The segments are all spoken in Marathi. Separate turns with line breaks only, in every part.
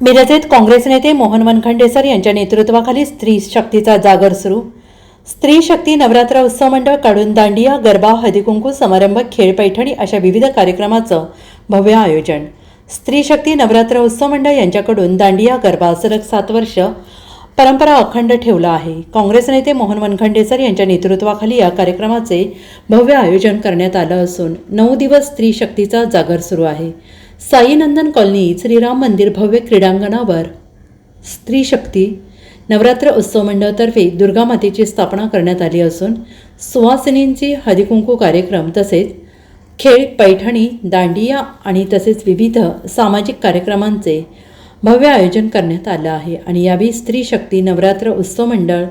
मिरजेत काँग्रेस नेते मोहन वनखंडेसर यांच्या नेतृत्वाखाली स्त्री शक्तीचा जागर सुरू. स्त्री शक्ती नवरात्र उत्सव मंडळ काढून दांडिया गरबा हळदीकुंकू समारंभ खेळ पैठणी अशा विविध कार्यक्रमाचं भव्य आयोजन. स्त्री शक्ती नवरात्र उत्सव मंडळ यांच्याकडून दांडिया गरबा सलग सात वर्ष परंपरा अखंड ठेवला आहे. काँग्रेस नेते मोहन वनखंडेसर यांच्या नेतृत्वाखाली या कार्यक्रमाचे भव्य आयोजन करण्यात आलं असून नऊ दिवस स्त्री शक्तीचा जागर सुरू आहे. साईनंदन कॉलनी श्रीराम मंदिर भव्य क्रीडांगणावर. स्त्री शक्ती नवरात्र उत्सव मंडळातर्फे दुर्गा मातेची स्थापना करण्यात आली असून सुवासिनींची हळदीकुंकू कार्यक्रम तसेच खेळ पैठणी दांडिया आणि तसेच विविध सामाजिक कार्यक्रमांचे भव्य आयोजन करण्यात आलं आहे. आणि यावेळी स्त्री शक्ती नवरात्र उत्सव मंडळ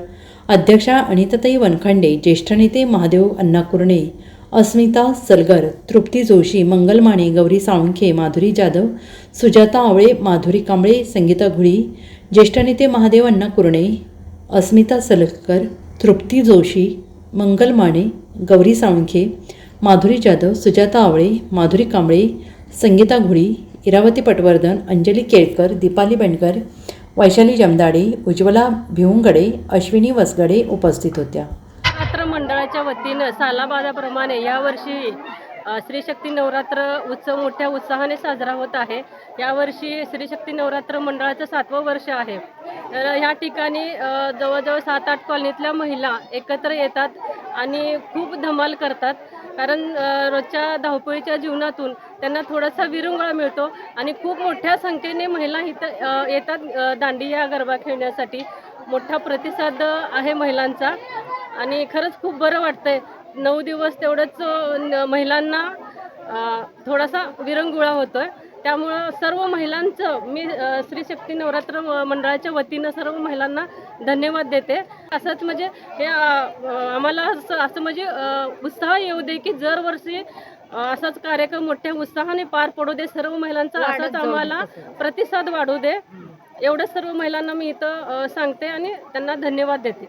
अध्यक्षा अनिताताई वनखंडे ज्येष्ठ नेते महादेव अण्णा कुर्णे अस्मिता सलगर तृप्ती जोशी मंगल माने गौरी साळुंखे माधुरी जाधव सुजाता आवळे माधुरी कांबळे संगीता घुळी ज्येष्ठ नेते महादेव अण्णा कुर्णे अस्मिता सलगर तृप्ती जोशी मंगल माने गौरी साळुंखे माधुरी जाधव सुजाता आवळे माधुरी कांबळे संगीता घुळी इरावती पटवर्धन अंजली केळकर दीपाली बेंडकर वैशाली जमदाडे उज्ज्वला भिवंगडे अश्विनी वसगडे उपस्थित होत्या.
नवरात्र मंडळाच्या वतीनं सालाबादाप्रमाणे यावर्षी श्रीशक्ती नवरात्र उत्सव मोठ्या उत्साहाने साजरा होत आहे. यावर्षी श्रीशक्ती नवरात्र मंडळाचं सातवं वर्ष आहे. तर ह्या ठिकाणी जवळजवळ सात आठ कॉलनीतल्या महिला एकत्र येतात आणि खूप धमाल करतात. कारण रोजच्या धावपळीच्या जीवनातून त्यांना थोडासा विरंगुळा मिळतो आणि खूप मोठ्या संख्येने महिला इथं येतात दांडी या गरबा खेळण्यासाठी. मोठा प्रतिसाद आहे महिलांचा. आणि खरंच खूप बरं वाटतंय. नऊ दिवस तेवढंच महिलांना थोडासा विरंगुळा होतोय. त्यामुळं सर्व महिलांचं मी स्त्री शक्ती नवरात्र म- मंडळाच्या वतीनं सर्व महिलांना धन्यवाद देते. असंच म्हणजे हे आम्हाला असं असं म्हणजे उत्साह येऊ दे की दरवर्षी असाच कार्यक्रम मोठ्या उत्साहाने पार पडू दे सर्व महिलांचा असाच आम्हाला प्रतिसाद वाढू दे. एवढं सर्व महिलांना मी इथं सांगते आणि त्यांना धन्यवाद देते.